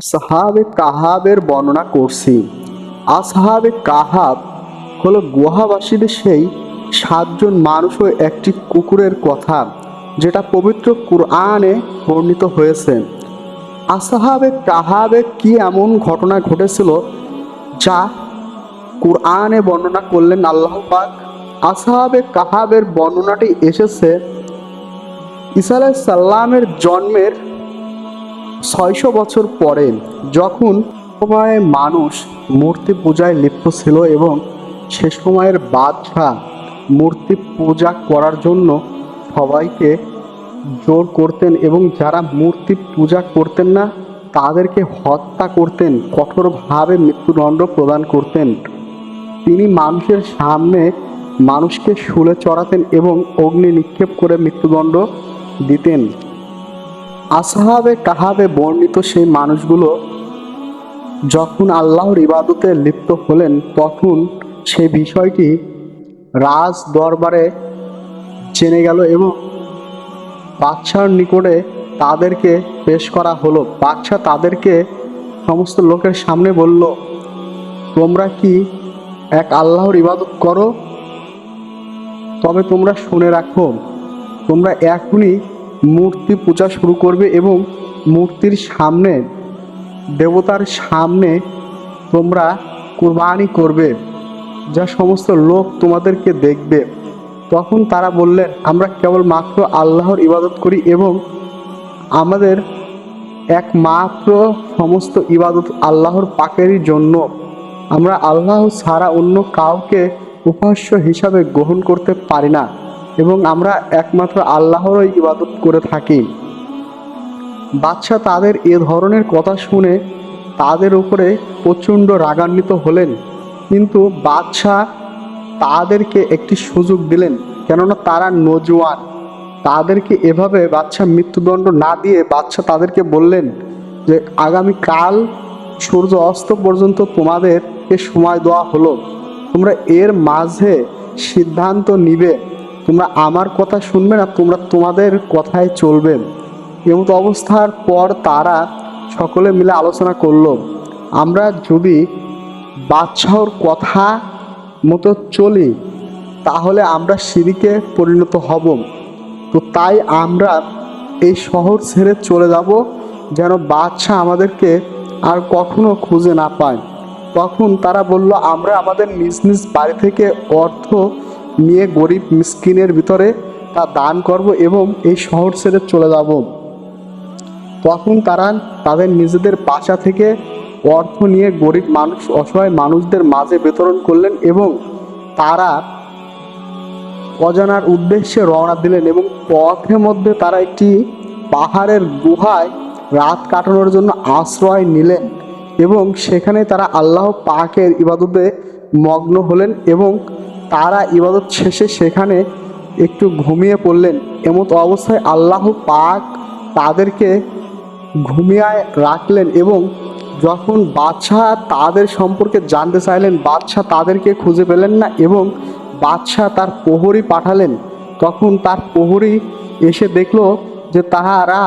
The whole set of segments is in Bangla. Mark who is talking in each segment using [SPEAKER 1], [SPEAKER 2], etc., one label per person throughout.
[SPEAKER 1] সাহাবে কাহাবের বর্ণনা করছি। আসহাবে কাহাব হলো গুহাবাসীদের সেই সাতজন মানুষ ও একটি কুকুরের কথা, যেটা পবিত্র কুরআনে বর্ণিত হয়েছে। আসহাবে কাহাবে কি এমন ঘটনা ঘটেছিল, যা কুরআনে বর্ণনা করলেন আল্লাহ পাক? আসহাবে কাহাবের বর্ণনাটি এসেছে আলাইহিস সাল্লামের জন্মের ছয়শো বছর পরে যখন সময়ে মানুষ মূর্তি পূজায় লিপ্ত ছিল এবং সে সময়ের বাদশাহ মূর্তি পূজা করার জন্য সবাইকে জোর করতেন এবং যারা মূর্তি পূজা করতেন না, তাদেরকে হত্যা করতেন, কঠোরভাবে মৃত্যুদণ্ড প্রদান করতেন। তিনি মানুষের সামনে মানুষকে শুলে চড়াতেন এবং অগ্নি নিক্ষেপ করে মৃত্যুদণ্ড দিতেন। আসহাবে কাহাবে বর্ণিত সেই মানুষগুলো যখন আল্লাহর ইবাদতে লিপ্ত হলেন, তখন সে বিষয়টি রাজ দরবারে জেনে গেল এবং বাদশার নিকটে তাদেরকে পেশ করা হলো। বাদশা তাদেরকে সমস্ত লোকের সামনে বলল, তোমরা কি এক আল্লাহর ইবাদত করো? তবে তোমরা শুনে রাখো, তোমরা এখনই মূর্তি পূজা শুরু করবে এবং মূর্তির সামনে, দেবতার সামনে তোমরা কুরবানি করবে। যা সমস্ত লোক তোমাদেরকে দেখবে। তখন তারা বললেন আমরা কেবল মাত্র আল্লাহর ইবাদত করি এবং আমাদের একমাত্র সমস্ত ইবাদত আল্লাহর পাকেরই জন্য। আমরা আল্লাহ ছাড়া অন্য কাউকে উপাস্য হিসাবে গ্রহণ করতে পারি না। এবং আমরা একমাত্র আল্লাহরই ইবাদত করে থাকি। বাদশাহ তাদের এ ধরনের কথা শুনে তাদের উপরে প্রচণ্ড রাগান্বিত হলেন। কিন্তু বাদশাহ তাদেরকে একটি সুযোগ দিলেন, কেননা তারা নজওয়ান। তাদেরকে এভাবে বাচ্চা মৃত্যুদণ্ড না দিয়ে বাচ্চা তাদেরকে বললেন যে আগামী কাল সূর্য অস্ত পর্যন্ত তোমাদেরকে সময় দেওয়া হলো। তোমরা এর মাঝে সিদ্ধান্ত নিবে। তোমরা আমার কথা শুনবে না, তোমরা তোমাদের কথায় চলবে। এমত অবস্থার পর তারা সকলে মিলে আলোচনা করল। আমরা যদি বাদশাহর কথা মতো চলি, তাহলে আমরা সিঁড়িকে পরিণত হব। তো তাই আমরা এই শহর ছেড়ে চলে যাব, যেন বাদশাহ আমাদেরকে আর কখনো খুঁজে না পায়। তখন তারা বলল, আমরা আমাদের নিজ নিজ বাড়ি থেকে অর্থ নিয়ে গরিব মিসকিনের ভিতরে তা দান করব এবং এই শহর ছেড়ে চলে যাব। তখন তারা তাদের নিজেদের বাসা থেকে অর্থ নিয়ে গরিব মানুষ, অসহায় মানুষদের মাঝে বিতরণ করলেন এবং তারা অজানার উদ্দেশ্যে রওনা দিলেন এবং পথের মধ্যে তারা একটি পাহাড়ের গুহায় রাত কাটানোর জন্য আশ্রয় নিলেন এবং সেখানে তারা আল্লাহ পাকের ইবাদতে মগ্ন হলেন এবং তারা ইবাদত শেষে সেখানে একটু ঘুমিয়ে পড়লেন। এমত অবস্থায় আল্লাহ পাক তাদেরকে ঘুমিয়ে রাখলেন এবং যখন বাদশাহ তাদের সম্পর্কে জানতে চাইলেন, বাদশাহ তাদেরকে খুঁজে পেলেন না এবং বাদশাহ তার প্রহরী পাঠালেন, তখন তার প্রহরী এসে দেখল যে তাহারা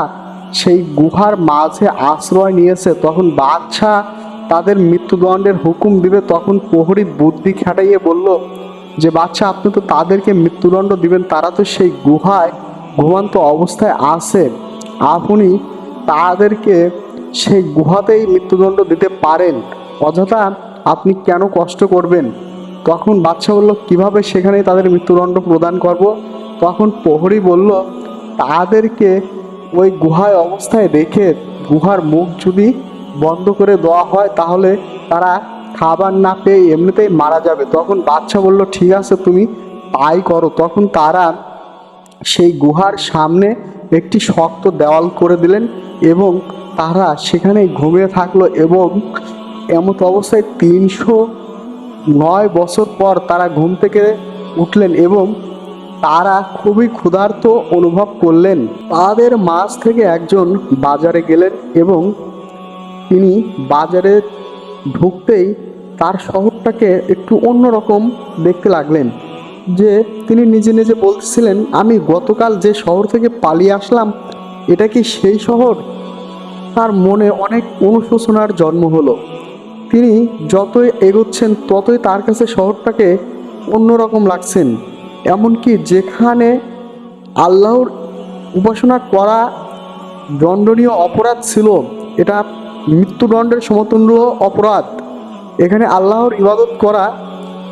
[SPEAKER 1] সেই গুহার মাঝে আশ্রয় নিয়েছে। তখন বাদশাহ তাদের মৃত্যুদণ্ডের হুকুম দিবে। তখন প্রহরী বুদ্ধি খাটাইয়ে বলল যে বাচ্চা, আপনি তো তাদেরকে মৃত্যুদণ্ড দিবেন, তারা তো সেই গুহায়, ঘুমান্ত অবস্থায় আছে। আপনি তাদেরকে সেই গুহাতেই মৃত্যুদণ্ড দিতে পারেন। অযথা আপনি কেন কষ্ট করবেন? তখন বাচ্চা বলল, কীভাবে সেখানে তাদের মৃত্যুদণ্ড প্রদান করব? তখন প্রহরী বলল, তাদেরকে ওই গুহায় অবস্থায় রেখে, গুহার মুখ যদি বন্ধ করে দেওয়া হয়, তাহলে তারা খাবার না পেয়ে এমনিতেই মারা যাবে। তখন বাচ্চা বলল, ঠিক আছে তুমি তাই করো। তখন তারা সেই গুহার সামনে একটি শক্ত দেওয়াল করে দিলেন এবং তারা সেখানে ঘুমিয়ে থাকল এবং এমত অবস্থায় তিনশো নয় বছর পর তারা ঘুম থেকে উঠলেন এবং তারা খুবই ক্ষুধার্ত অনুভব করলেন। তাদের মাঝ থেকে একজন বাজারে গেলেন এবং তিনি বাজারে ঢুকতেই তার শহরটাকে একটু অন্যরকম দেখতে লাগলেন। যে তিনি নিজে নিজে বলতেছিলেন, আমি গতকাল যে শহর থেকে পালিয়ে আসলাম, এটা কি সেই শহর? তার মনে অনেক অনুশোচনার জন্ম হলো। তিনি যতই এগোচ্ছেন, ততই তার কাছে শহরটাকে অন্যরকম লাগছেন। এমনকি যেখানে আল্লাহর উপাসনা করা দণ্ডনীয় অপরাধ ছিল, এটা মৃত্যুদণ্ডের সমতুল্য অপরাধ। এখানে আল্লাহর ইবাদত করা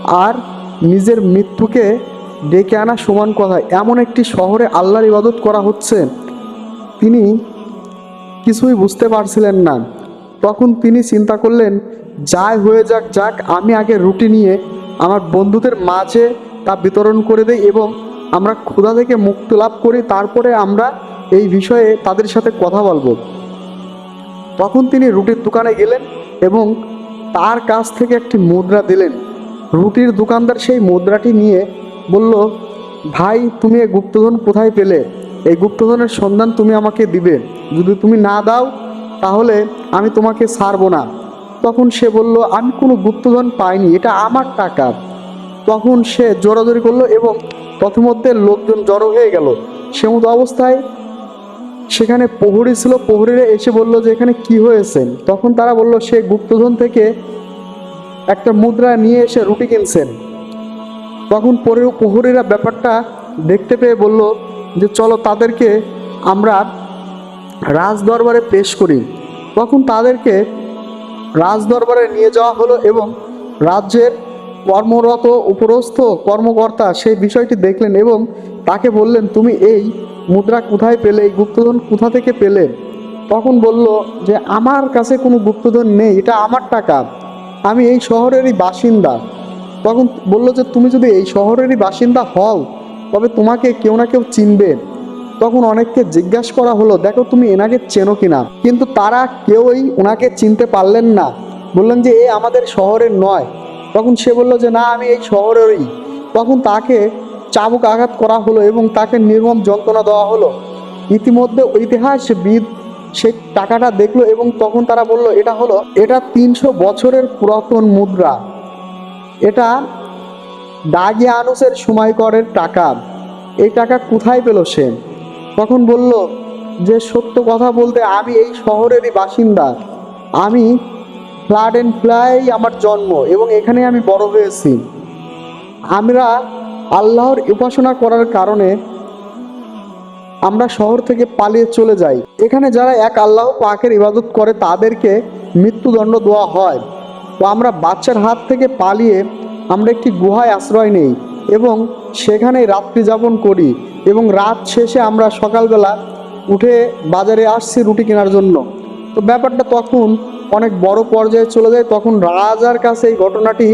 [SPEAKER 1] আর নিজের মৃত্যুকে ডেকে আনা সমান কথা। এমন একটি শহরে আল্লাহর ইবাদত করা হচ্ছে। তিনি কিছুই বুঝতে পারছিলেন না। তখন তিনি চিন্তা করলেন, যাই হয়ে যাক যাক, আমি আগে রুটি নিয়ে আমার বন্ধুদের মাঝে তা বিতরণ করে দেই এবং আমরা ক্ষুধা থেকে মুক্তি লাভ করি। তারপরে আমরা এই বিষয়ে তাদের সাথে কথা বলব। তখন তিনি রুটির দোকানে গেলেন এবং তার কাছ থেকে একটি মুদ্রা দিলেন। রুটির দোকানদার সেই মুদ্রাটি নিয়ে বলল, ভাই, তুমি এই গুপ্তধন কোথায় পেলে? এই গুপ্তধনের সন্ধান তুমি আমাকে দিবে। যদি তুমি না দাও, তাহলে আমি তোমাকে ছাড়বো না। তখন সে বলল, আমি কোনো গুপ্তধন পাইনি, এটা আমার টাকা। তখন সে জোরাজোরি করল এবং তথমধ্যে লোকজন জড়ো হয়ে গেল। সে মতো অবস্থায় সেখানে প্রহরী ছিল, প্রহরীরা এসে বলল যে এখানে কি হয়েছে? তখন তারা বলল, সে গুপ্তধন থেকে একটা মুদ্রা নিয়ে এসে রুটি কিনছেন। তখন পরে প্রহরীরা ব্যাপারটা দেখতে পেয়ে বলল যে, চলো তাদেরকে আমরা রাজ দরবারে পেশ করি। তখন তাদেরকে রাজ দরবারে নিয়ে যাওয়া হলো এবং রাজ্যের কর্মরত, উপরস্থ কর্মকর্তা সেই বিষয়টি দেখলেন এবং তাকে বললেন, তুমি এই মুদ্রা কোথায় পেলে, এই গুপ্তধন কোথা থেকে পেলে? তখন বলল যে, আমার কাছে কোনো গুপ্তধন নেই, এটা আমার টাকা। আমি এই শহরেরই বাসিন্দা। তখন বলল যে, তুমি যদি এই শহরেরই বাসিন্দা হও, তবে তোমাকে কেউ না কেউ চিনবে। তখন অনেককে জিজ্ঞাসা করা হলো, দেখো, তুমি এনাকে চেনো কিনা? কিন্তু তারা কেউই ওনাকে চিনতে পারলেন না। বললেন যে, এ আমাদের শহরের নয়। তখন সে বলল যে, না, আমি এই শহরেরই। তখন তাকে চাবুক আঘাত করা হলো এবং তাকে নির্মম যন্ত্রণা দেওয়া হলো। ইতিমধ্যে ইতিহাসবিদ সে টাকাটা দেখল এবং তখন তারা বলল, এটা হলো, এটা তিনশো বছরের পুরাতন মুদ্রা। এটা ডাগিয়ানুসের সময়করের টাকা। এই টাকা কোথায় পেল সে? তখন বলল, যে সত্য কথা বলতে আমি এই শহরেরই বাসিন্দা। আমি ফ্লাড অ্যান্ড ফ্লাই আমার জন্ম এবং এখানে আমি বড় হয়েছি। আমরা আল্লাহর উপাসনা করার কারণে আমরা শহর থেকে পালিয়ে চলে যাই। এখানে যারা এক আল্লাহ পাকের ইবাদত করে, তাদেরকে মৃত্যুদণ্ড দেওয়া হয়। তো আমরা বাচ্চার হাত থেকে পালিয়ে আমরা একটি গুহায় আশ্রয় নেই এবং সেখানেই রাত্রি যাপন করি এবং রাত শেষে আমরা সকালবেলা উঠে বাজারে আসছি রুটি কেনার জন্য। তো ব্যাপারটা তখন অনেক বড় পর্যায়ে চলে যায়। তখন রাজার কাছে এই ঘটনাটি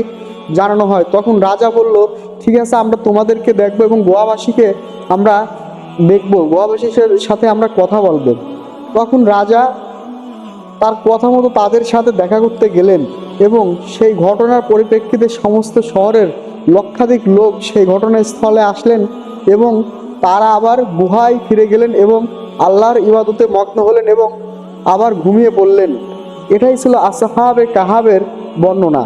[SPEAKER 1] জানানো হয়। তখন রাজা বলল, ঠিক আছে, আমরা তোমাদেরকে দেখব এবং গোয়াবাসীকে আমরা দেখব। গোয়াবাসীর সাথে আমরা কথা বলব। তখন রাজা তার কথা মতো তাদের সাথে দেখা করতে গেলেন এবং সেই ঘটনার পরিপ্রেক্ষিতে সমস্ত শহরের লক্ষাধিক লোক সেই ঘটনাস্থলে আসলেন এবং তারা আবার গুহায় ফিরে গেলেন এবং আল্লাহর ইবাদতে মগ্ন হলেন এবং আবার ঘুমিয়ে পড়লেন। এটাই ছিল আসাহাবে কাহাবের বর্ণনা।